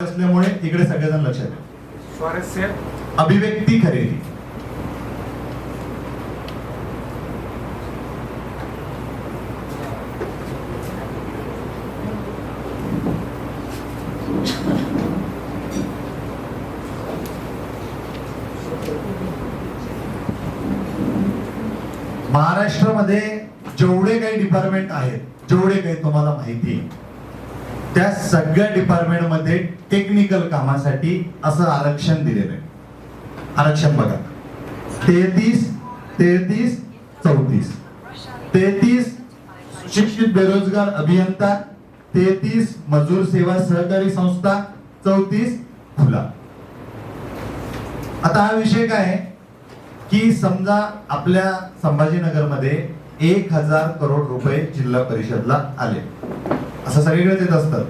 असल्यामुळे इकडे सगळेजण लक्षात स्वारस्य. अभिव्यक्ती खरेदी महाराष्ट्रामध्ये जेवढे काही डिपार्टमेंट आहेत जेवढे काही तुम्हाला माहिती आहे त्या सगळ्या डिपार्टमेंटमध्ये टेक्निकल कामासाठी असं आरक्षण दिलेलं आहे. आरक्षण बघा. तेहतीस तेहतीस चौतीस. तेहतीस शिक्षित बेरोजगार अभियंता. तेहतीस मजूर सेवा सहकारी संस्था. चौतीस खुला. आता हा विषय काय आहे? की समजा आपल्या संभाजीनगरमध्ये एक हजार करोड रुपये जिल्हा परिषदला आले. असं सगळीकडेच येत असतं.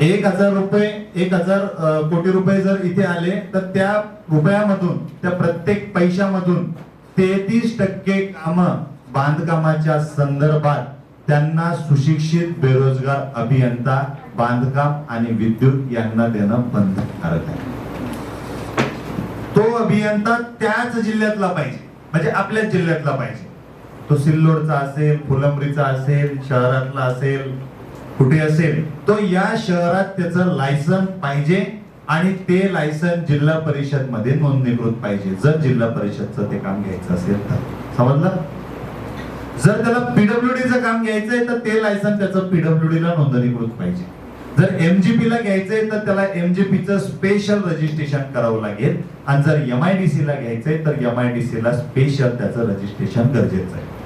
एक हजार रुपये एक हजार कोटी रुपये जर इथे आले तर त्या रुपयामधून त्या प्रत्येक पैशामधून तेहतीस टक्के काम बांधकामाच्या संदर्भात त्यांना सुशिक्षित बेरोजगार अभियंता बांधकाम आणि विद्युत यांना देणं बंधनकारक आहे. तो अभियंता त्याच जिल्ह्यातला पाहिजे म्हणजे आपल्याच जिल्ह्यातला पाहिजे. तो सिल्लोडचा असेल फुलंब्रीचा असेल शहरातला असेल कुठे असेल? तो या शहरात त्याचं लायसन पाहिजे आणि ते लायसन जिल्हा परिषदमध्ये नोंदणीकृत पाहिजे. जर जिल्हा परिषदचं ते काम घ्यायचं असेल तर. समजलं? जर त्याला पीडब्ल्यूडीचं काम घ्यायचंय तर ते लायसन त्याचं पीडब्ल्यूडीला नोंदणीकृत पाहिजे. जर एमजीपी ला घ्यायचंय तर त्याला एमजीपीचं स्पेशल रजिस्ट्रेशन करावं लागेल. आणि जर एमआयडीसी ला घ्यायचंय तर एमआयडीसी ला स्पेशल त्याचं रजिस्ट्रेशन गरजेचं आहे.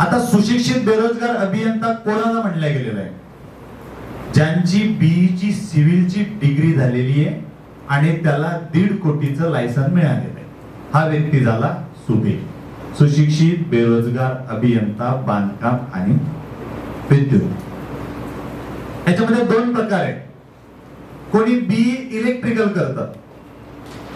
आता सुशिक्षित बेरोजगार अभियंता कोणाला म्हटलं गेलेला आहे? ज्यांची बीईची सिव्हिलची डिग्री झालेली आहे आणि त्याला दीड कोटीचं लायसन मिळालेलं आहे. हा व्यक्ती झाला सुबे सुशिक्षित बेरोजगार अभियंता बांधकाम आणि विद्युत याच्यामध्ये दोन प्रकार आहेत. कोणी बी इलेक्ट्रिकल करतात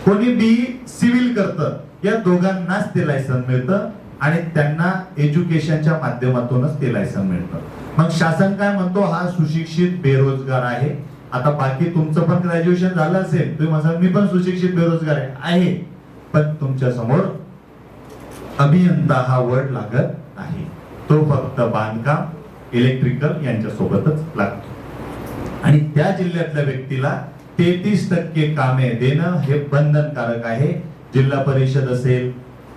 कोणी बी सिव्हिल करतं या दोघांनाच ते लायसन मिळतं. आणि त्यांना एज्युकेशनच्या माध्यमातूनच ते लायसन मिळतं. मग शासन काय म्हणतो? हा सुशिक्षित बेरोजगार आहे. आता बाकी तुमचं पण ग्रॅज्युएशन झालं असेल तुम्ही म्हणाल मी पण सुशिक्षित बेरोजगार आहे. पण तुमच्यासमोर अभियंता हा वर्ड लागत नाही. तो फक्त बांधकाम इलेक्ट्रिकल यांच्या सोबतच लागतो. आणि त्या जिल्ह्यातल्या व्यक्तीला तेहतीस टक्के कामे देणं हे बंधनकारक आहे. जिल्हा परिषद असेल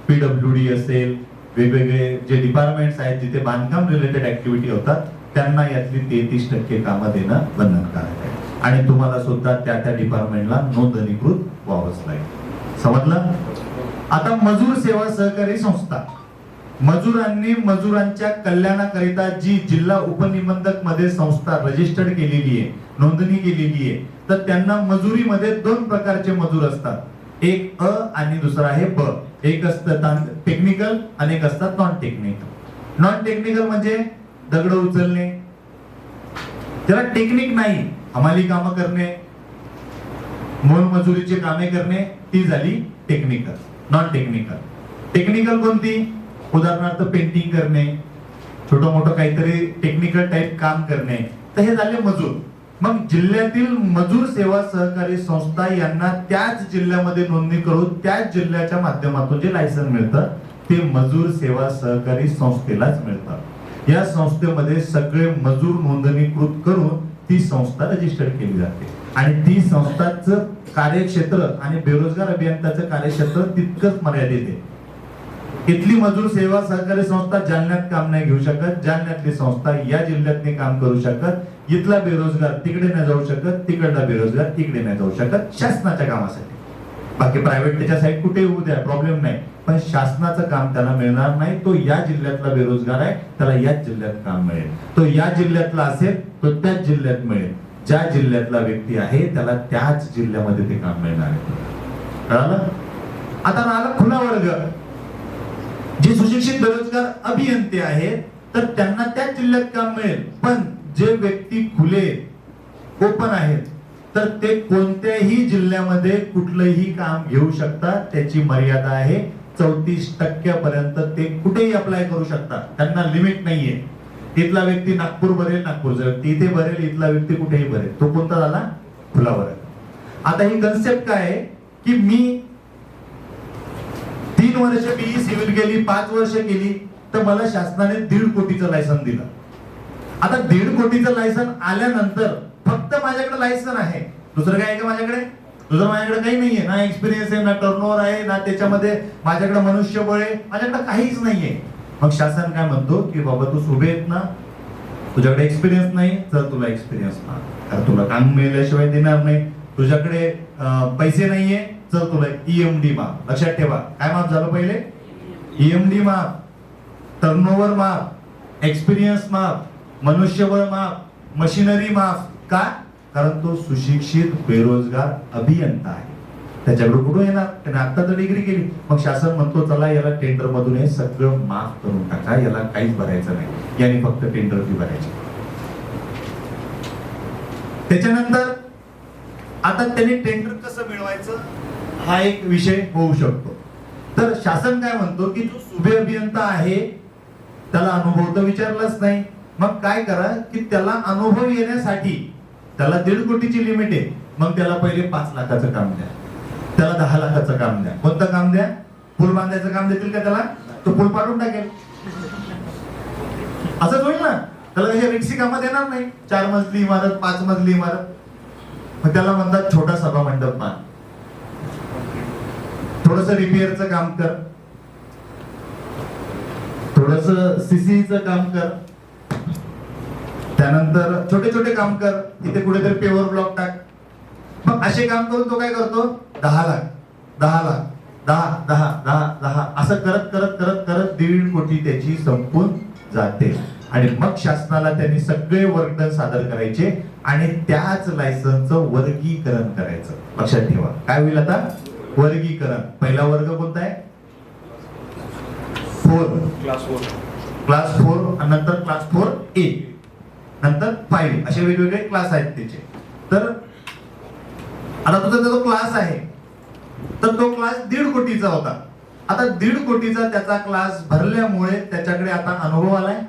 पीडब्ल्यूडी असेल वेगवेगळे जे डिपार्टमेंट्स आहेत जिथे बांधकाम रिलेटेड ऍक्टिव्हिटी होतात त्यांना यातली तेहतीस टक्के कामं देणं बंधनकारक आहे. आणि तुम्हाला सुद्धा त्या त्या डिपार्टमेंटला नोंदणीकृत व्हावंच लागेल. समजलं? आता मजूर सेवा सहकारी संस्था. मजुरांनी मजुरांच्या कल्याणाकरिता जी जिल्हा उपनिबंधकमध्ये संस्था रजिस्टर्ड केलेली आहे नोंदणी केलेली आहे तर त्यांना मजुरीमध्ये दोन प्रकारचे मजूर असतात. एक अ आणि दुसरा आहे ब. एक असतं टेक्निकल आणि एक असतात नॉन टेक्निकल नॉन टेक्निकल म्हणजे दगड उचलणे. त्याला टेक्निक नाही हमाली कामं करणे. मोलमजुरीचे कामे करणे ती झाली टेक्निकल नॉन टेक्निकल टेक्निकल कोणती? उदाहरणार्थ पेंटिंग करणे छोट मोठं काहीतरी टेक्निकल टाईप काम करणे. तर हे झाले मजूर. मग जिल्ह्यातील मजूर सेवा सहकारी संस्था यांना त्याच जिल्ह्यामध्ये नोंदणी करून त्याच जिल्ह्याच्या माध्यमातून जे लायसन मिळतं ते मजूर सेवा सहकारी संस्थेलाच मिळतं. या संस्थेमध्ये सगळे मजूर नोंदणीकृत करून ती संस्था रजिस्टर केली जाते. आणि ती संस्थाच कार्यक्षेत्र आणि बेरोजगार अभियंताचं कार्यक्षेत्र तितकंच मर्यादित आहे. इथली मजूर सेवा सहकारी संस्था जालन्यात काम नाही घेऊ शकत जालन्यातली संस्था या जिल्ह्यातनी काम करू शकत इथला बेरोजगार तिकडे नाही जाऊ शकत तिकडला बेरोजगार तिकडे नाही जाऊ शकत शासनाच्या कामासाठी. बाकी प्रायव्हेट त्याच्या साईड कुठे येऊ द्या प्रॉब्लेम नाही. पण शासनाचं काम त्याला मिळणार नाही तो या जिल्ह्यातला बेरोजगार आहे त्याला याच जिल्ह्यात काम मिळेल. तो या जिल्ह्यातला असेल तो त्याच जिल्ह्यात मिळेल. ज्या जिल्ह्यातला व्यक्ती आहे त्याला त्याच जिल्ह्यामध्ये ते काम मिळणार आहे. कळालं? आता राहिला खुला वर्ग. जे सुशिक्षित बेरोजगार अभियंते आहेत तर त्यांना त्याच जिल्ह्यात काम मिळेल. पण जे व्यक्ती खुले ओपन आहेत तर ते कोणत्याही जिल्ह्यामध्ये कुठलंही काम घेऊ शकतात. त्याची मर्यादा आहे. चौतीस टक्क्यापर्यंत ते कुठेही अप्लाय करू शकतात. त्यांना लिमिट नाहीये. इथला व्यक्ती नागपूर भरेल नागपूरचा व्यक्ती इथे भरेल इथला व्यक्ती कुठेही भरेल तो कोणता झाला? खुला भरेल आता ही कन्सेप्ट काय आहे? की मी तीन वर्ष मी सिव्हिल केली पाच वर्ष केली तर मला शासनाने दीड कोटीचं लायसन दिलं. आता दीड कोटीचं लायसन आल्यानंतर फक्त माझ्याकडे लायसन आहे. दुसरं काय आहे का माझ्याकडे? दुसरं माझ्याकडे काही नाहीये. ना एक्सपिरियन्स आहे ना टर्नओव्हर आहे ना त्याच्यामध्ये माझ्याकडे मनुष्यबळ आहे. माझ्याकडे काहीच नाहीये. मग शासन काय म्हणतो की बाबा तू सुभे आहेत ना तुझ्याकडे एक्सपिरियन्स नाही तर तुला एक्सपिरियन्स ना. तुला काम मिळाल्याशिवाय देणार नाही. तुझ्याकडे पैसे नाहीये तर तुला ईएमडी माफ लक्षात ठेवा. काय माफ झालं पहिले? ईएमडी माफ टर्नओव्हर माफ एक्सपिरियन्स माफ मनुष्यबळ माफ मशिनरी माफ. का? कारण तो सुशिक्षित बेरोजगार अभियंता आहे. त्याच्याकडे कुठून येणार? त्याने आता तर डिग्री केली. मग शासन म्हणतो चला याला टेंडर मधून हे सगळं माफ करून टाका. याला काहीच भरायचं नाही. याने फक्त टेंडर फी भरायची. त्याच्यानंतर आता त्यांनी टेंडर कसं मिळवायचं? हा एक विषय होऊ शकतो. तर शासन काय म्हणतो की जो सुभे अभियंता आहे त्याला अनुभव तर विचारलाच नाही. मग काय करा की त्याला अनुभव येण्यासाठी त्याला दीड कोटीची लिमिट आहे मग त्याला पहिले पाच लाखाचं काम द्या. त्याला दहा लाखाचं काम द्या. कोणतं काम द्या? पूल बांधायचं काम देतील का त्याला? तो पूल पाडून टाकेल. असंच होईल ना? त्याला हे रिक्षी कामात येणार नाही. चार मजली इमारत पाच मजली इमारत. मग त्याला म्हणतात छोटा सभा मंडप बांध. थोडस रिपेअरचं काम कर. थोडस सीसीचं काम कर. त्यानंतर छोटे छोटे काम कर इथे कुठेतरी पेवर ब्लॉक टाक. मग असे काम करून तो काय करतो? दहा लाख दहा लाख दहा दहा दहा दहा असं करत करत करत करत दीड कोटी त्याची संपून जाते. आणि मग शासनाला त्यांनी सगळे वर्गदन सादर करायचे आणि त्याच लायसनचं वर्गीकरण करायचं. लक्षात ठेवा. काय होईल आता? वर्गीकरण. पहिला वर्ग कोणता आहे? Four class four class four नंतर क्लास फोर ए नंतर फाईव्ह असे वेगवेगळे क्लास आहेत त्याचे. तर आता तुझा जो क्लास आहे तर तो क्लास दीड कोटीचा होता. आता दीड कोटीचा त्याचा क्लास भरल्यामुळे त्याच्याकडे आता अनुभव आलाय.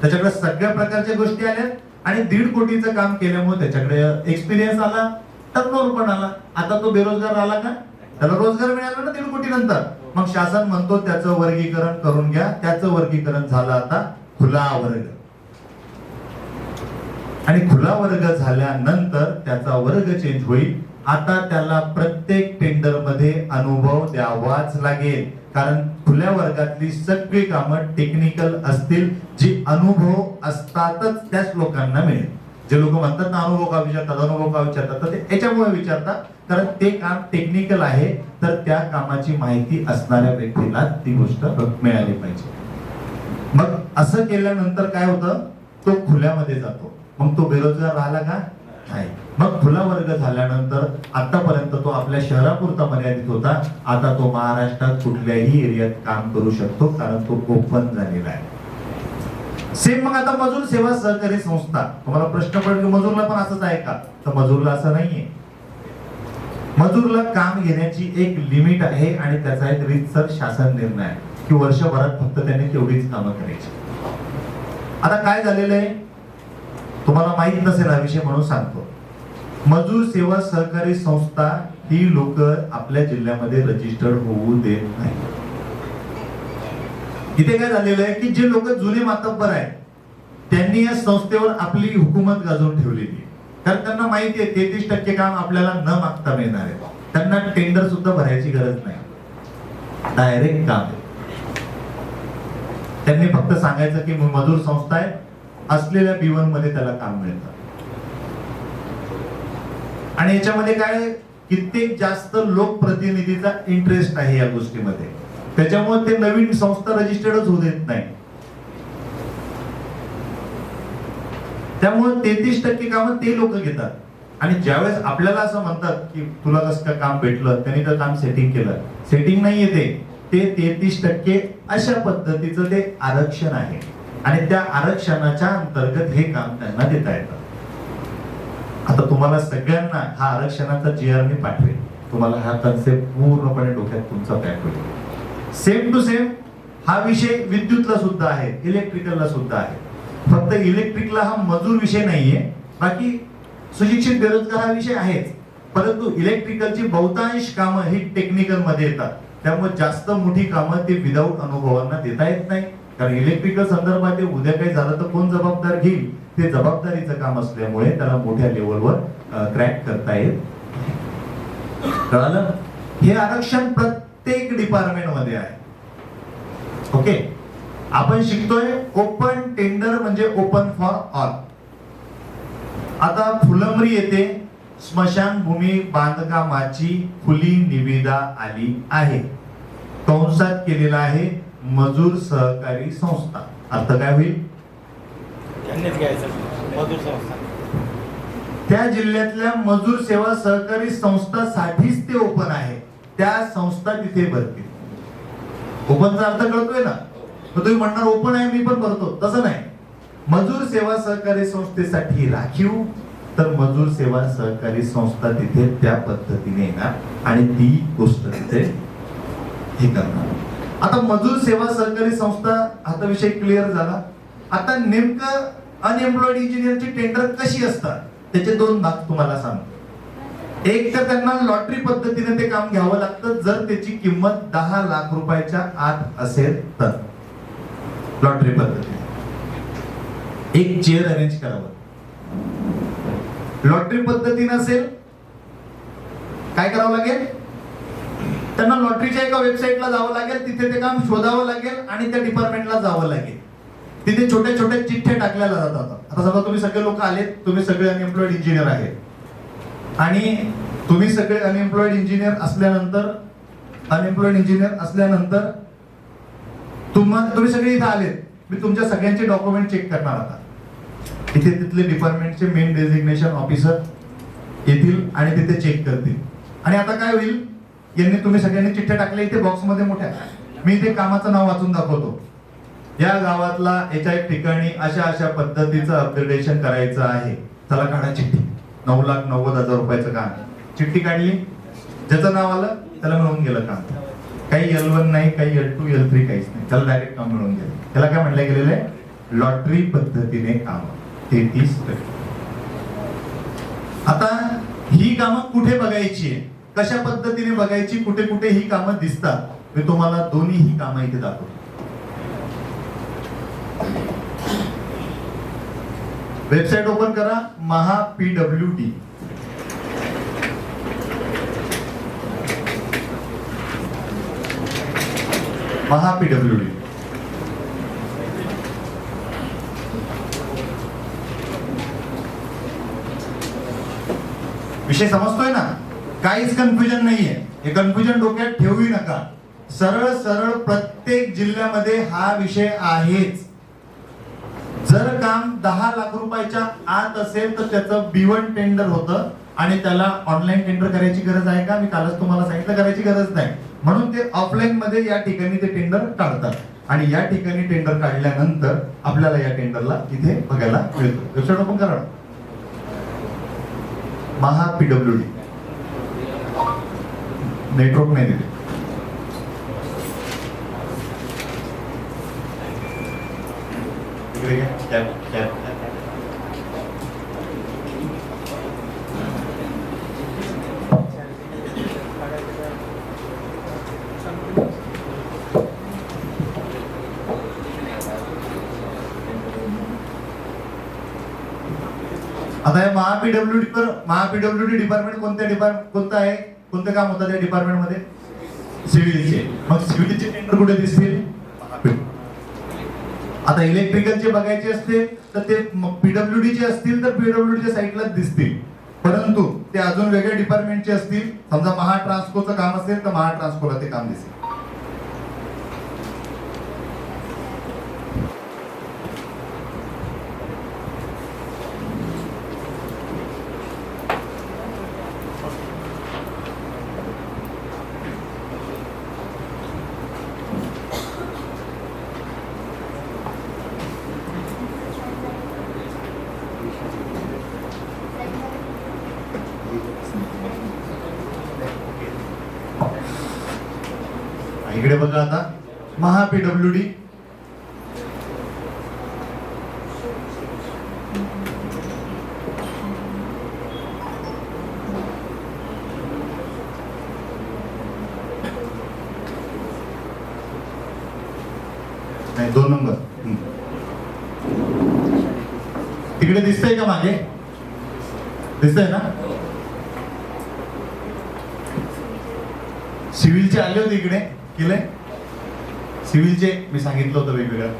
त्याच्याकडे सगळ्या प्रकारच्या गोष्टी आल्या आणि दीड कोटीचं काम केल्यामुळे त्याच्याकडे एक्सपिरियन्स आला टर्नओव्हर पण आला. आता तो बेरोजगार आला का? त्याला रोजगार मिळाला ना दीड कोटी नंतर. मग शासन म्हणतो त्याचं वर्गीकरण करून घ्या. त्याचं वर्गीकरण झालं आता खुला वर्ग. आणि खुला वर्ग झाल्यानंतर त्याचा वर्ग चेंज होईल. आता त्याला प्रत्येक टेंडरमध्ये अनुभव द्यावाच लागेल. कारण खुल्या वर्गातली सगळी कामं टेक्निकल असतील जी अनुभव असतातच त्याच लोकांना मिळेल. जे लोक म्हणतात ना अनुभव का विचारतात? अनुभव का विचारतात? तर ते याच्यामुळे विचारतात. कारण ते काम टेक्निकल आहे तर त्या कामाची माहिती असणाऱ्या व्यक्तीला ती गोष्ट मिळाली पाहिजे. मग असं केल्यानंतर काय होतं? तो खुल्यामध्ये जातो. मग तो बेरोजगार राहिला का? नाही. मग खुला वर्ग झाल्यानंतर आतापर्यंत तो आपल्या शहरापुरता मर्यादित होता. आता तो महाराष्ट्रात कुठल्याही एरियात काम करू शकतो कारण तो ओपन झालेला आहे. सेम मग आता मजूर सेवा सहकारी संस्था. तुम्हाला प्रश्न पडेल की मजूरला पण असंच आहे का? तर मजूरला असं नाहीये. मजूरला काम घेण्याची एक लिमिट आहे आणि त्याचा एक रितसर शासन निर्णय आहे. की वर्षभरात फक्त त्याने तेवढीच कामं करायची. आता काय झालेलं आहे? तुम्हाला माहीत नसेल हा विषय म्हणून सांगतो. मजूर सेवा सहकारी संस्था ही लोक आपल्या जिल्ह्यामध्ये रजिस्टर्ड होऊ देत नाही. इथे काय झालेलं आहे की जे लोक जुने मातब्बर आहेत त्यांनी या संस्थेवर आपली हुकूमत गाजवून ठेवलेली आहे. कारण त्यांना माहिती आहे तेहतीस टक्के काम आपल्याला न मागता मिळणार आहे. त्यांना टेंडर सुद्धा भरायची गरज नाही. डायरेक्ट काम त्यांनी फक्त सांगायचं की मजूर संस्था आहे असलेल्या बिवनमध्ये त्याला काम मिळतं. आणि याच्यामध्ये काय कित्येक जास्त लोकप्रतिनिधीचा इंटरेस्ट आहे या गोष्टीमध्ये. त्याच्यामुळे ते नवीन संस्था रजिस्टर्डच होऊ देत नाही. त्यामुळे तेहतीस टक्के कामं ते लोक घेतात. आणि ज्यावेळेस आपल्याला असं म्हणतात की तुला कसं का काम भेटलं त्यांनी तर काम सेटिंग केलं. सेटिंग नाहीये ते. ते तेहतीस टक्के अशा पद्धतीचं ते आरक्षण आहे. आणि त्या आरक्षणाच्या अंतर्गत हे काम त्यांना देता येतं. आता तुम्हाला सगळ्यांना हा आरक्षणाचा जी आर मी पाठवेल तुम्हाला हा कन्सेप्ट पूर्णपणे डोक्यात तुमचा पॅक होईल. सेम टू सेम हा विषय विद्युतला सुद्धा आहे इलेक्ट्रिकलला सुद्धा आहे. फक्त इलेक्ट्रिकला हा मजूर विषय नाहीये. बाकी सुशिक्षित बेरोजगार हा विषय आहेच. परंतु इलेक्ट्रिकलची बहुतांश कामं ही टेक्निकलमध्ये येतात. त्यामुळे जास्त मोठी कामं ते विदाऊट अनुभवांना देता येत नाही. कारण इलेक्ट्रिकल संदर्भात उद्या काही झालं तर कोण जबाबदार घेईल? ते जबाबदारीचं काम असल्यामुळे त्याला मोठ्या लेवलवर क्रॅक करता येत कळालं? हे आरक्षण प्रत्येक डिपार्टमेंटमध्ये आहे. ओके? आपण शिकतोय ओपन टेंडर म्हणजे ओपन फॉर ऑल आता फुलंबरी येथे स्मशानभूमी बांधकामाची खुली निविदा आली आहे. कंसात केलेला आहे. मजूर सहकारी संस्था. अर्थ काय होईल? संस्था. त्या जिल्ह्यातल्या मजूर सेवा सहकारी संस्थासाठीच ते ओपन आहे. त्या संस्था तिथे भरतील. ओपनचा अर्थ कळतोय ना? मग तुम्ही म्हणणार ओपन आहे मी पण भरतो. तसं नाही. मजूर सेवा सहकारी संस्थेसाठी राखीव तर मजूर सेवा सहकारी संस्था तिथे त्या पद्धतीने येणार आणि ती गोष्ट तिथे हे करणार. आता मजूर सेवा सहकारी संस्था आता विषय क्लिअर झाला. आता नेमकं अनएम्प्लॉईड इंजिनियरची टेंडर कशी असतात? त्याचे दोन भाग तुम्हाला सांग एक तर त्यांना लॉटरी पद्धतीने ते काम घ्यावं लागतं जर त्याची किंमत दहा लाख रुपयाच्या आत असेल तर. लॉटरी पद्धतीने. एक चेअर अरेंज करावं. लॉटरी पद्धतीने असेल काय करावं लागेल? त्यांना लॉटरीच्या एका वेबसाईटला जावं लागेल तिथे ते काम शोधावं लागेल आणि त्या डिपार्टमेंटला जावं लागेल. तिथे छोट्या छोट्या चिठ्ठ्या टाकल्या जातात. आता समजा तुम्ही सगळे लोक आलेत तुम्ही सगळे अनएम्प्लॉईड इंजिनियर आहेत. आणि तुम्ही सगळे अनएम्प्लॉईड इंजिनियर असल्यानंतर अनएम्प्लॉईड इंजिनियर असल्यानंतर तुम्हा तुम्ही सगळे इथे आलेत. मी तुमच्या सगळ्यांचे डॉक्युमेंट चेक करणार आता. इथे तिथले डिपार्टमेंटचे मेन डेझिग्नेशन ऑफिसर येतील आणि तिथे चेक करतील. आणि आता काय होईल? यांनी तुम्ही सगळ्यांनी चिठ्ठ्या टाकल्या इथे बॉक्समध्ये मोठ्या. मी इथे कामाचं नाव वाचून दाखवतो. या गावातला याच्या एक ठिकाणी अशा अशा पद्धतीचं अपग्रेडेशन करायचं आहे. चला काढा चिठ्ठी. नऊ लाख नव्वद हजार रुपयाचं काम. आहे. चिठ्ठी काढली. ज्याचं नाव आलं त्याला मिळून गेलं काम. काही एल वन नाही काही एल टू एल थ्री काहीच नाही. त्याला डायरेक्ट काम मिळून गेलं. त्याला काय म्हटलं गेलेलं आहे? लॉटरी पद्धतीने काम. तेहतीस टक्के. आता ही कामं कुठे बघायची आहे? कशा पद्धतीने बघायची कुठे कुठे ही कामं दिसतात मी तुम्हाला दोन्ही ही कामं इथे दाखवतो. वेबसाईट ओपन करा Maha PWD Maha PWD विषय समजतोय ना? काहीच कन्फ्युजन नाहीये. हे कन्फ्युजन डोक्यात ठेवू नका. सरळ सरळ प्रत्येक जिल्ह्यामध्ये हा विषय आहेच. जर काम दहा लाख रुपयाच्या आत असेल तर त्याचं बिवन टेंडर होतं आणि त्याला ऑनलाईन टेंडर करायची गरज आहे का? मी कालच तुम्हाला सांगितलं करायची गरज नाही. म्हणून ते ऑफलाईन मध्ये या ठिकाणी ते टेंडर काढतात. आणि या ठिकाणी टेंडर काढल्यानंतर आपल्याला या टेंडरला इथे बघायला मिळतो. वेबसाईट ओपन करा. महा पीडब्ल्यू डी नेटवर्क नाही दिले इकडे घ्या. Tab, tab, tab. आता या महा पीडब्ल्यू डी पर महा पीडब्ल्यू डी डिपार्टमेंट कोणत्या डिपार्टमेंट कोणतं आहे कोणतं काम होतं त्या डिपार्टमेंटमध्ये सिव्हिलचे मग सिव्हिलचे टेंडर कुठे दिसतील? आता इलेक्ट्रिकलचे बघायचे असतील तर ते पीडब्ल्यू डी चे असतील तर पीडब्ल्यू च्या साईडला दिसतील. परंतु ते अजून वेगळ्या डिपार्टमेंटचे असतील. समजा महा ट्रान्सकोचं काम असेल तर महा ट्रान्सकोला ते काम दिसेल इकडे बघा आता महा पीडब्ल्यू डी. नाही दोन नंबर. तिकडे दिसतंय का मागे? दिसतंय ना? सिव्हिलचे आले होते इकडे केले? सिव्हिलचे मी सांगितलं होतं वेगवेगळ्या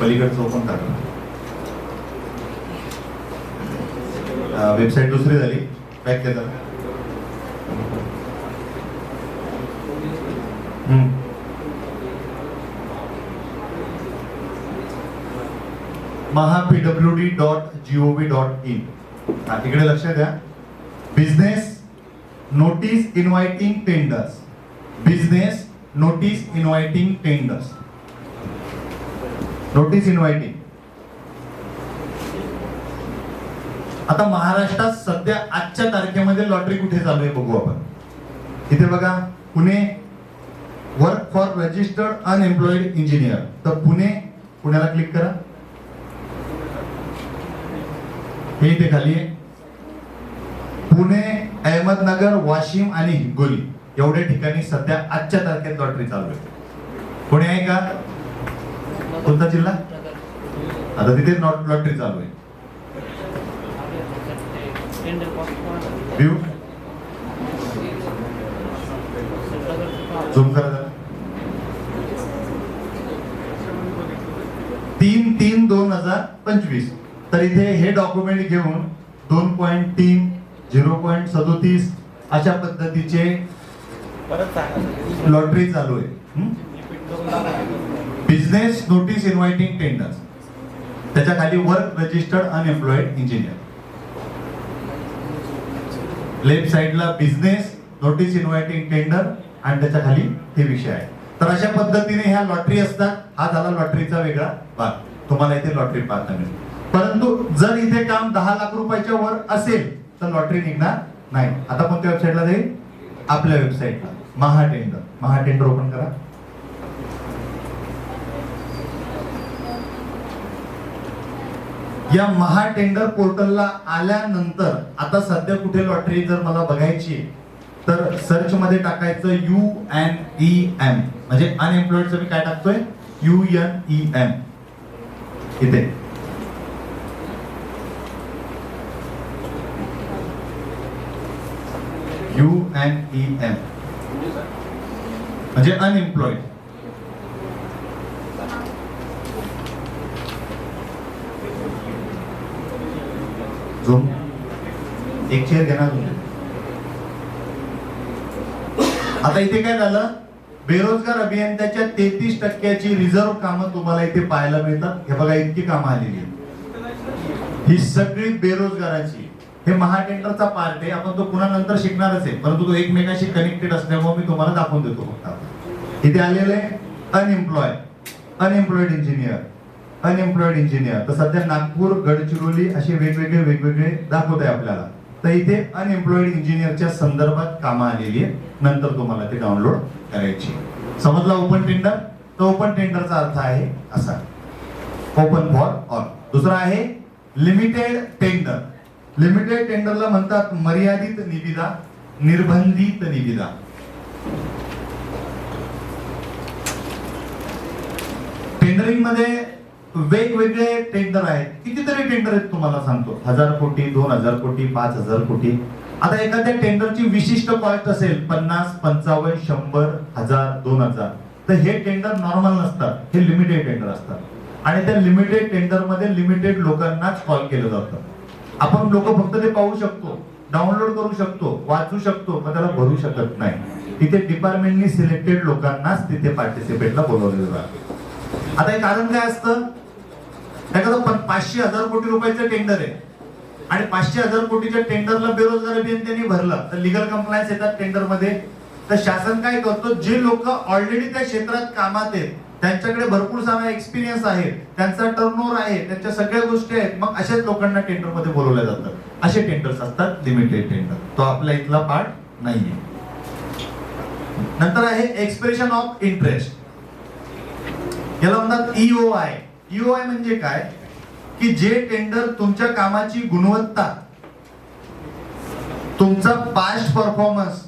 पलीकडचं ओपन टाकलं वेबसाईट दुसरी झाली. पॅक केलं. Maha PWD dot G O V dot in तिकडे लक्ष द्या. Business notice inviting tenders business notice inviting tenders notice inviting आता महाराष्ट्रात सध्या आजच्या तारखेमध्ये लॉटरी कुठे चालू आहे बघू आपण. इथे बघा Pune work for registered unemployed engineer तर पुणे पुण्याला क्लिक करा. हे इथे खाली आहे. पुणे अहमदनगर वाशिम आणि हिंगोली. एवढ्या ठिकाणी सध्या आजच्या तारखेत लॉटरी चालू आहे. पुणे आहे का? कोणता जिल्हा? आता तिथे लॉटरी चालू आहे. झूम करा तीन तीन दोन हजार पंचवीस. तर इथे हे डॉक्युमेंट घेऊन दोन पॉईंट तीन झिरो पॉईंट सदोतीस अशा पद्धतीचे लॉटरी चालू आहे. बिझनेस नोटीस इन्व्हायटिंग टेंडर्स त्याच्याखाली work registered unemployed engineer left साइडला बिझनेस नोटीस इन्व्हायटिंग टेंडर आणि त्याच्याखाली हे विषय आहे. तर अशा पद्धतीने ह्या लॉटरी असतात. हा झाला लॉटरीचा वेगळा भाग. तुम्हाला इथे लॉटरी पाहता मिळेल. परंतु जर इथे काम दहा लाख रुपयाच्या वर असेल तर लॉटरी निघणार नाही. आता कोणत्या वेबसाईटला जाईल? आपल्या वेबसाईटला Maha tender Maha tender open करा. या महा टेंडर पोर्टलला आल्यानंतर आता सध्या कुठे लॉटरी जर मला बघायची आहे, तर सर्च मध्ये टाकायचं यू एन ई एम म्हणजे अनएम्प्लॉईडचं मी काय टाकतोय? यू एन ई एम इथे. U N E M. म्हणजे अनएम्प्लॉईड एक चेअर घेणार आता इथे काय झालं? बेरोजगार अभियंत्याच्या तेहतीस टक्क्याची रिझर्व कामं तुम्हाला इथे पाहायला मिळतात. हे बघा इतकी कामं आलेली आहेत. ही सगळी बेरोजगाराची. हे महाटेंडरचा पार्ट आहे. आपण तो पुन्हा नंतर शिकणारच आहे. परंतु तो एकमेकाशी कनेक्टेड असल्यामुळे मी तुम्हाला दाखवून देतो फक्त इथे आलेले unemploy unemployed engineer unemployed engineer तर सध्या नागपूर गडचिरोली असे वेगवेगळे वेगवेगळे दाखवत आहे आपल्याला. तर इथे अनएम्प्लॉइड इंजिनियरच्या संदर्भात कामं आलेली आहे नंतर तुम्हाला ते डाउनलोड करायची समजला ओपन टेंडर तर ओपन टेंडरचा अर्थ आहे असा. ओपन फॉर ऑल दुसरा आहे लिमिटेड टेंडर लिमिटेड टेंडरला म्हणतात मर्यादित निविदा निर्बंधित निविदा. टेंडरिंगमध्ये वेगवेगळे टेंडर आहेत. कितीतरी टेंडर आहेत तुम्हाला सांगतो. हजार कोटी दोन हजार कोटी पाच हजार कोटी. आता एखाद्या टेंडरची विशिष्ट कॉस्ट असेल पन्नास पंचावन्न शंभर हजार दोन हजार. तर हे टेंडर नॉर्मल नसतात. हे लिमिटेड टेंडर असतात. आणि त्या लिमिटेड टेंडरमध्ये लिमिटेड लोकांनाच कॉल केलं जातं. आपण लोक फक्त ते पाहू शकतो डाउनलोड करू शकतो वाचू शकतो पण त्याला भरू शकत नाही. तिथे डिपार्टमेंटनी सिलेक्टेड लोकांनाच तिथे पार्टिसिपेटला बोलवलेलं जातं आता हे कारण काय असतं? एखादं पण पाचशे हजार कोटी रुपयाचं टेंडर आहे. आणि पाचशे हजार कोटीच्या टेंडरला बेरोजगार अभियंत्यांनी भरलं तर लिगल कंप्लायन्स येतात टेंडरमध्ये तर शासन काय करतो? जे लोक ऑलरेडी त्या क्षेत्रात कामात आहेत त्यांच्याकडे भरपूर सारा एक्सपिरियन्स आहे त्यांचा टर्नओव्हर आहे. त्यांच्या सगळ्या गोष्टी आहेत. मग अशाच लोकांना टेंडरमध्ये बोलवलं जातं असे टेंडर्स असतात. लिमिटेड टेंडर तो आपल्या इथला पार्ट नाहीये. नंतर आहे एक्सप्रेशन ऑफ इंटरेस्ट याला म्हणतात ईओ आय ईओ आय म्हणजे काय? की जे टेंडर तुमच्या कामाची गुणवत्ता तुमचा पास्ट परफॉर्मन्स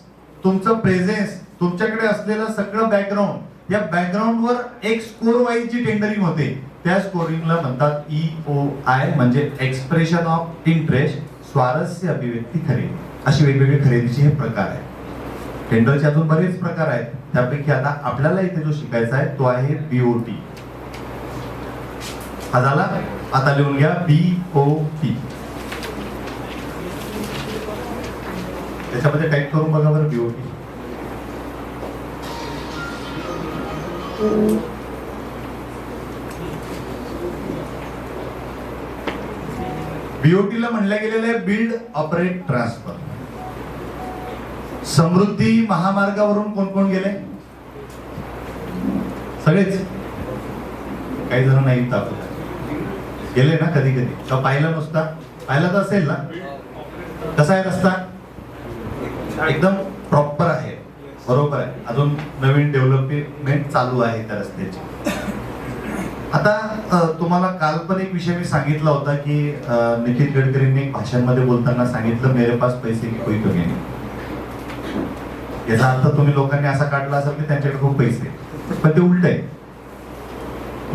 तुमचं प्रेझेन्स तुमच्याकडे असलेलं सगळं बॅकग्राऊंड या बॅकग्राऊंड वर एक स्कोर वाईज जी टेंडरिंग होते. त्या स्कोरिंगला म्हणतात ई ओ आय म्हणजे एक्सप्रेशन ऑफ इंटरेस्ट स्वारस्य अभिव्यक्ती खरेदी अशी वेगवेगळे खरेदीचे हे प्रकार आहेत. टेंडरचे अजून बरेच प्रकार आहेत. त्यापैकी आता आपल्याला इथे जो शिकायचा आहे तो आहे बीओटी हा झाला? आता लिहून घ्या पी ओ टी त्याच्यामध्ये टाईप करून बघा बरं बीओटी बीओटी ला म्हणलं गेलेलं आहे बिल्ड ऑपरेट ट्रान्सफर. समृद्धी महामार्गावरून कोण कोण गेले? सगळेच. काही जण नाही गेले ना कधी कधी? का पाहिलं नुसता? पाहिला तर असेल ना? कसा आहे रस्ता? एकदम प्रॉपर आहे. बरोबर आहे. अजून नवीन डेव्हलपमेंट चालू आहे त्या रस्त्याची. आता तुम्हाला काल पण एक विषय मी सांगितला होता की निखिल गडकरींनी एक बोलताना सांगितलं मेरे पास पैसे की कोई कमी नाही. याचा अर्थ तुम्ही लोकांनी असा काढला असेल की त्यांच्याकडे खूप पैसे पण ते उलट आहे.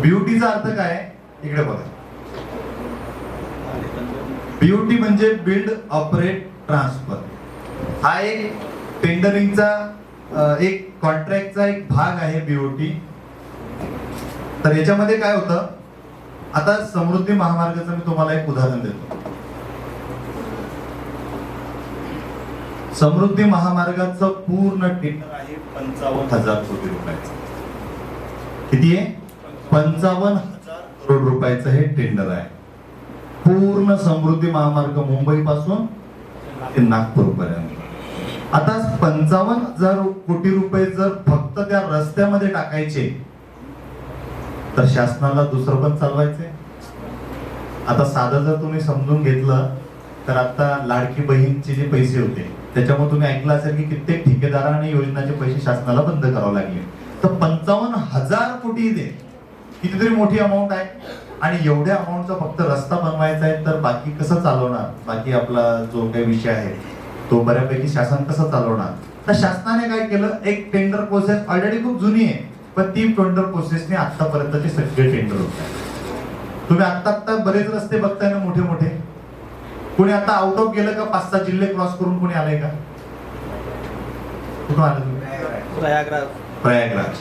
ब्युटीचा अर्थ काय आहे? इकडे बघा. ब्युटी म्हणजे बिल्ड ऑपरेट ट्रान्सफर हा एक टेंडरिंगचा एक कॉन्ट्रॅक्टचा एक भाग आहे बीओटी तर याच्यामध्ये काय होतं? आता समृद्धी महामार्गाचं मी तुम्हाला एक उदाहरण देतो. समृद्धी महामार्गाचं पूर्ण टेंडर आहे पंचावन्न हजार कोटी रुपयाचं. किती आहे? पंचावन्न हजार करोड रुपयाचं हे टेंडर आहे. पूर्ण समृद्धी महामार्ग मुंबई पासून ते नागपूर पर्यंत आता पंचावन्न हजार कोटी रुपये जर फक्त त्या रस्त्यामध्ये टाकायचे तर शासनाला दुसरं पण चालवायचे आता साधं जर तुम्ही समजून घेतलं तर आता लाडकी बहीणचे जे पैसे होते त्याच्यामुळे तुम्ही ऐकलं असेल की कित्येक ठेकेदारांनी योजनाचे पैसे शासनाला बंद करावे लागले. तर पंचावन्न हजार कोटी दे. कितीतरी मोठी अमाऊंट आहे. आणि एवढ्या अमाऊंटचा फक्त रस्ता बनवायचा आहे तर बाकी कसं चालवणार? बाकी आपला जो काही विषय आहे तो बऱ्यापैकी शासन कसं चालवणार? तर शासनाने काय केलं? एक टेंडर प्रोसेस ऑलरेडी खूप जुनी आहे. पण ती टेंडर प्रोसेसने आतापर्यंतचे सगळे टेंडर होत तुम्ही आत्ता आत्ता बरेच रस्ते बघताय ना मोठे मोठे. कोणी आता आउट ऑफ गेलं का? पाच सहा जिल्हे क्रॉस करून कोणी आलंय का? कुठून आलं प्रयागराज. प्रयागराज.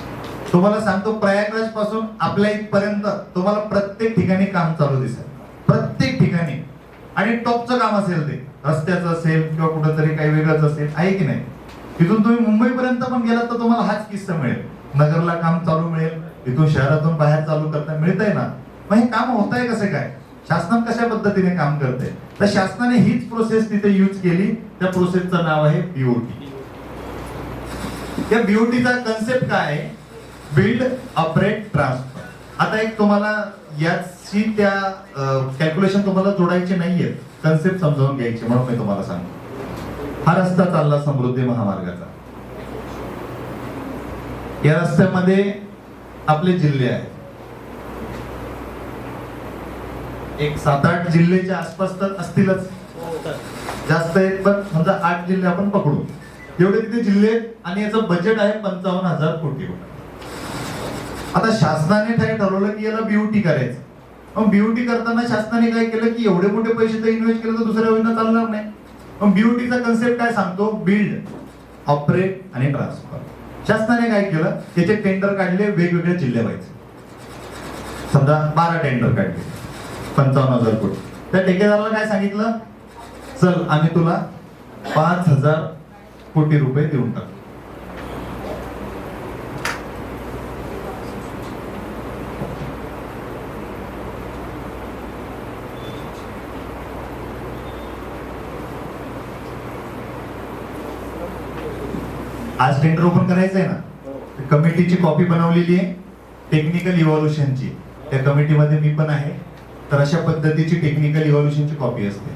तुम्हाला सांगतो प्रयागराजपासून आपल्या इथपर्यंत तुम्हाला प्रत्येक ठिकाणी काम चालू दिसेल प्रत्येक ठिकाणी. आणि टॉपचं काम असेल ते. रस्त्याचं असेल किंवा कुठंतरी काही वेगळंच असेल आहे की नाही? तिथून तुम्ही मुंबईपर्यंत पण गेलात तर तुम्हाला हाच किस्सा मिळेल. नगरला काम चालू मिळेल इथून शहरातून बाहेर चालू करता मिळतंय ना? मग हे काम होत आहे कसं काय? शासन कशा पद्धतीने काम करते तर शासनाने हीच प्रोसेस तिथे यूज केली त्या प्रोसेसचं नाव आहे बीओटी या बीओटीचा कन्सेप्ट काय आहे? बिल्ड ऑपरेट ट्रान्सफर आता एक तुम्हाला याची त्या कॅल्क्युलेशन तुम्हाला जोडायचे नाहीये. कन्सेप्ट समजावून घ्यायचे म्हणून मी तुम्हाला सांगतो. हा रस्ता चालला समृद्धी महामार्गाचा. या रस्त्यामध्ये आपले जिल्हे आहेत. एक सात आठ जिल्ह्याच्या आसपास तर असतीलच. जास्त आहेत पण समजा आठ जिल्हे आपण पकडू. एवढे तिथे जिल्हे आणि याचं बजेट आहे पंचावन्न हजार कोटी रुपये. आता शासनाने काय ठरवलं की याला बीओटी करायचं. मग बीओटी करताना शासनाने काय केलं की एवढे मोठे पैसे तर इन्व्हेस्ट केले तर दुसऱ्या योजना चालणार नाही. मग बीओटीचा कन्सेप्ट काय सांगतो? बिल्ड ऑपरेट आणि ट्रान्सफर शासनाने काय केलं? त्याचे टेंडर काढले वेगवेगळ्या जिल्ह्यावाईज समजा बारा टेंडर काढले. पंचावन्न हजार कोटी. त्या ठेकेदाराला काय सांगितलं? चल आम्ही तुला पाच हजार कोटी रुपये देऊन टाकू. आज टेंडर ओपन करायचं आहे ना कमिटीची कॉपी बनवलेली आहे टेक्निकल इव्हॉल्युशनची त्या कमिटीमध्ये मी पण आहे. तर अशा पद्धतीची टेक्निकल इव्हॉल्युशनची कॉपी असते.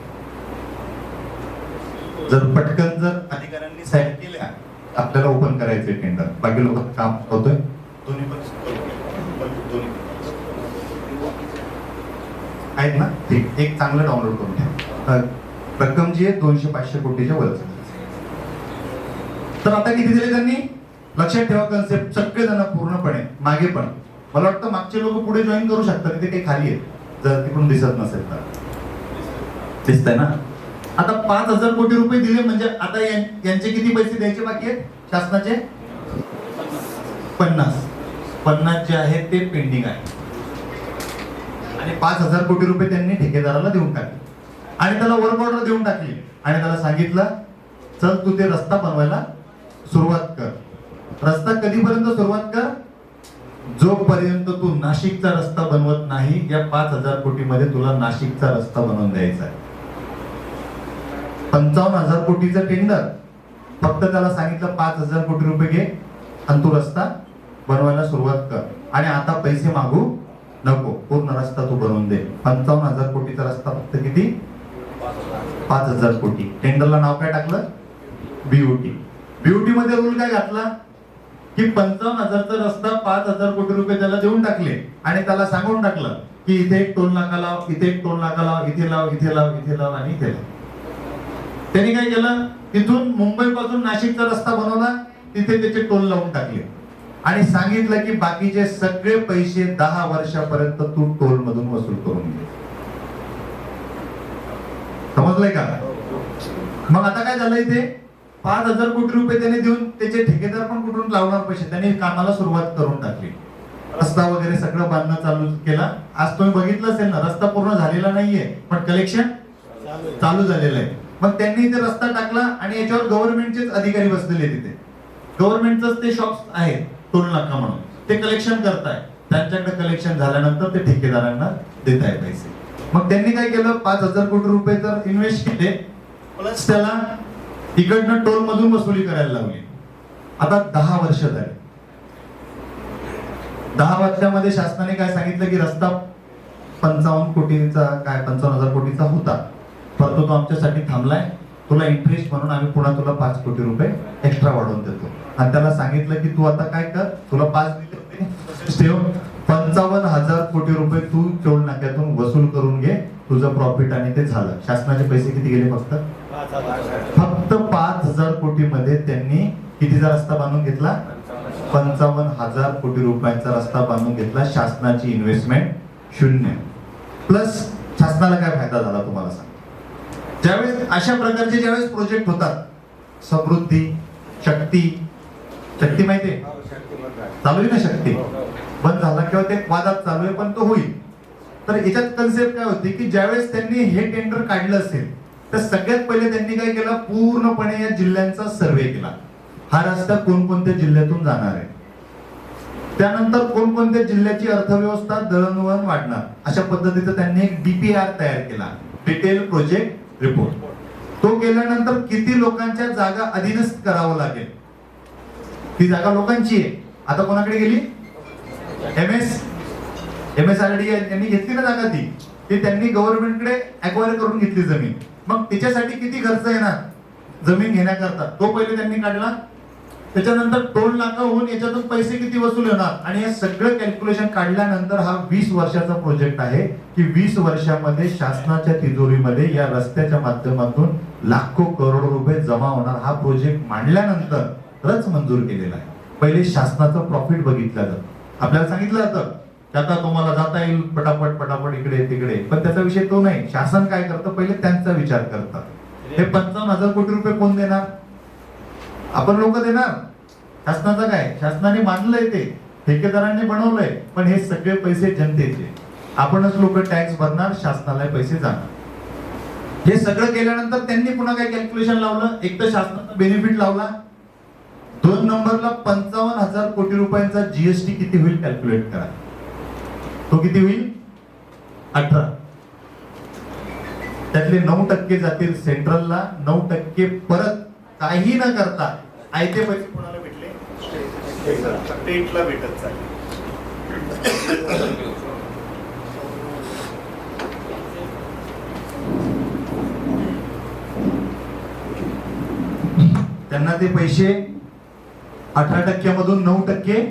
जर पटकन जर अधिकाऱ्यांनी साईन केल्या आपल्याला ओपन करायचे टेंडर बाकी लोक काम होतोय दोन्ही पण आहेत ना? ठीक. एक चांगलं डाउनलोड करून घ्या रक्कम जी आहे दोनशे पाचशे कोटीच्या वर तर आता किती दिले त्यांनी? लक्षात ठेवा कन्सेप्ट सगळेजण पूर्णपणे मागे पण. मला वाटतं मागचे लोक पुढे जॉईन करू शकतात ते काही खाली आहेत. जर तिकडून दिसत नसेल तर. दिसतंय ना? आता पाच हजार कोटी रुपये दिले म्हणजे आता यांचे किती पैसे द्यायचे बाकी आहेत? शासनाचे? पन्नास. पन्नास जे आहेत ते पेंडिंग आहे. आणि पाच हजार कोटी रुपये त्यांनी ठेकेदाराला देऊन टाकले. आणि त्याला वर्क ऑर्डर देऊन टाकली. आणि त्याला सांगितलं चल तू ते रस्ता बनवायला सुरुवात कर. रस्ता कधीपर्यंत सुरुवात कर? जोपर्यंत तू नाशिकचा रस्ता बनवत नाही या पाच हजार कोटी मध्ये तुला नाशिकचा रस्ता बनवून द्यायचा आहे. पंचावन्न हजार कोटीचं टेंडर फक्त त्याला सांगितलं पाच हजार कोटी रुपये घे आणि तू रस्ता बनवायला सुरुवात कर. आणि आता पैसे मागू नको. पूर्ण रस्ता तू बनवून दे. पंचावन्न हजार कोटीचा रस्ता फक्त किती? पाच हजार कोटी. टेंडरला नाव काय टाकलं? बीओटी ब्युटी मध्ये रूल काय घातला? की पंचावन्न हजारचा रस्ता पाच हजार कोटी रुपये त्याला देऊन टाकले आणि त्याला सांगून टाकलं की इथे एक टोल नाका लाव इथे एक टोल नाका लाव इथे लाव इथे लाव इथे लाव आणि इथे लाव. त्यांनी काय केलं? तिथून मुंबई पासून नाशिकचा रस्ता बनवला तिथे त्याचे टोल लावून टाकले. आणि सांगितलं की बाकीचे सगळे पैसे दहा वर्षापर्यंत तू टोल मधून वसूल करून घे. समजलंय का? मग आता काय झालं इथे? पाच हजार कोटी रुपये त्याने देऊन त्याचे ठेकेदार पण कुठून लावणार पैसे? त्यांनी कामाला सुरुवात करून टाकली. रस्ता वगैरे सगळं बांधणं चालू केला. आज तुम्ही बघितलं असेल ना रस्ता पूर्ण झालेला नाहीये पण कलेक्शन चालू झालेलं आहे. मग त्यांनी ते रस्ता टाकला आणि याच्यावर गव्हर्नमेंटचेच अधिकारी बसलेले तिथे. गव्हर्नमेंटच ते शॉप्स आहेत टोल नाका म्हणून. ते कलेक्शन करताय. त्यांच्याकडे कलेक्शन झाल्यानंतर ते ठेकेदारांना देत आहे पैसे. मग त्यांनी काय केलं? पाच हजार कोटी रुपये तर इन्व्हेस्ट केले. प्लस त्याला इकडनं टोल मधून वसुली करायला लावली आता दहा वर्ष झाली. दहा वर्षामध्ये शासनाने काय सांगितलं की रस्ता पंचावन्न कोटीचा काय पंचावन्न हजार कोटीचा होता. परंतु तो आमच्यासाठी थांबलाय. तुला इंटरेस्ट म्हणून आम्ही पुन्हा तुला पाच कोटी रुपये एक्स्ट्रा वाढवून देतो. आणि त्याला सांगितलं की तू आता काय कर? तुला पाच ठेव. पंचावन्न हजार कोटी रुपये तू टोल नाक्यातून वसूल करून घे. तुझं प्रॉफिट आणि ते झालं. शासनाचे पैसे किती गेले फक्त हजार कोटी मध्ये त्यांनी कितीचा रस्ता बांधून घेतला? पंचावन्न हजार कोटी रुपयांचा रस्ता बांधून घेतला शासनाची इन्व्हेस्टमेंट शून्य. प्लस शासनाला काय फायदा झाला तुम्हाला सांग ज्यावेळेस अशा प्रकारचे ज्यावेळेस प्रोजेक्ट होतात समृद्धी शक्ती शक्ती माहितीये चालू आहे ना शक्ती? बंद झाला किंवा ते वादात चालू आहे पण तो होईल. तर याच्यात कन्सेप्ट काय होती की ज्यावेळेस त्यांनी हे टेंडर काढलं असेल तर सगळ्यात पहिले त्यांनी काय केलं? पूर्णपणे या जिल्ह्यांचा सर्वे केला. हा रस्ता कोणकोणत्या जिल्ह्यातून जाणार आहे? त्यानंतर कोणकोणत्या जिल्ह्याची अर्थव्यवस्था दळणवळण वाढणार? अशा पद्धतीचा त्यांनी एक डीपीआर तयार केला. डिटेल प्रोजेक्ट रिपोर्ट तो केल्यानंतर किती लोकांच्या जागा अधीनस्थ करावं लागेल? ती जागा लोकांची आहे. आता कोणाकडे गेली? M S M S R D यांनी घेतली ना जागा ती? ती त्यांनी गव्हर्नमेंटकडे अक्वायर करून घेतली जमीन. मग त्याच्यासाठी किती खर्च येणार? जमीन घेण्याकरता. तो पहिले त्यांनी काढला. त्याच्यानंतर टोल नाका होऊन याच्यातून पैसे किती वसूल होणार? आणि हे सगळं कॅल्क्युलेशन काढल्यानंतर हा वीस वर्षाचा प्रोजेक्ट आहे की वीस वर्षामध्ये शासनाच्या तिजोरीमध्ये या रस्त्याच्या माध्यमातून लाखो करोड रुपये जमा होणार. हा प्रोजेक्ट मांडल्यानंतरच मंजूर केलेला आहे. पहिले शासनाचं प्रॉफिट बघितलं जातं. आपल्याला सांगितलं जातं त्याचा तुम्हाला जाता येईल पटापट पटापट इकडे तिकडे. पण त्याचा विषय तो नाही. शासन काय करतं? पहिले त्यांचा विचार करतात हे पंचावन्न हजार कोटी रुपये कोण देणार? आपण लोक देणार. शासनाचं काय? शासनाने मानलंय ते. ठेकेदारांनी बनवलंय. पण हे सगळे पैसे जनतेचे. आपणच लोक टॅक्स भरणार शासनाला पैसे जाणार. हे सगळं केल्यानंतर त्यांनी पुन्हा काय कॅल्क्युलेशन लावलं? एक तर शासनाचा बेनिफिट लावला. दोन नंबरला पंचावन्न हजार कोटी रुपयांचा जीएसटी किती होईल? कॅल्क्युलेट करा. तो किती होईल? अठरा. त्यातले नऊ टक्के जातील सेंट्रलला नऊ टक्के परत काही न करता आयते पैसे कोणाला भेटले? स्टेटला भेटत चालले. त्यांना ते पैसे अठरा टक्क्यामधून नऊ टक्के